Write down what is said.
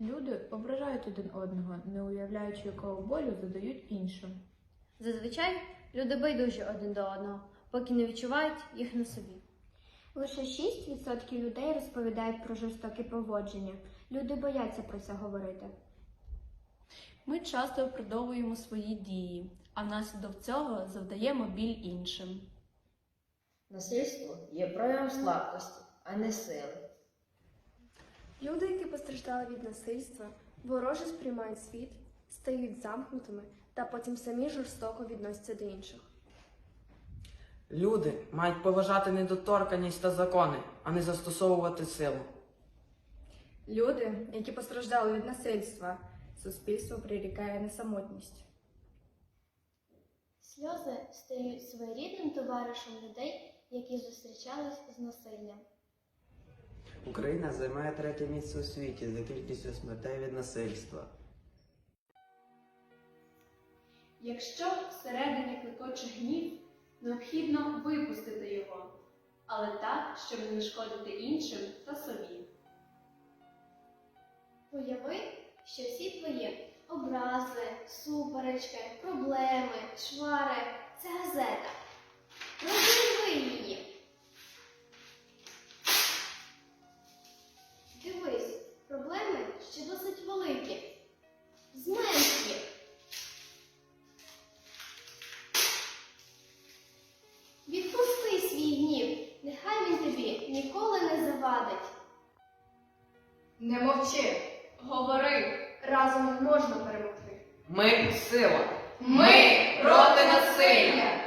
Люди ображають один одного, не уявляючи, якого болю задають іншим. Зазвичай люди байдужі один до одного, поки не відчувають їх на собі. Лише 6% людей розповідають про жорстоке поводження. Люди бояться про це говорити. Ми часто виправдовуємо свої дії, а внаслідок цього завдаємо біль іншим. Насильство є проявом слабкості, а не сили. Люди, які постраждали від насильства, вороже сприймають світ, стають замкнутими та потім самі жорстоко відносяться до інших. Люди мають поважати недоторканність та закони, а не застосовувати силу. Люди, які постраждали від насильства, суспільство прирікає на самотність. Сльози стають своєрідним товаришем людей, які зустрічались з насиллям. Україна займає третє місце у світі за кількістю смертей від насильства. Якщо всередині клекоче гнів, необхідно випустити його, але так, щоб не нашкодити іншим та собі. Уяви, що всі твої образи, суперечки, проблеми, чвари це газета. Не. Не мовчи, говори. Разом можна перемогти. Ми сила. Ми проти насилля!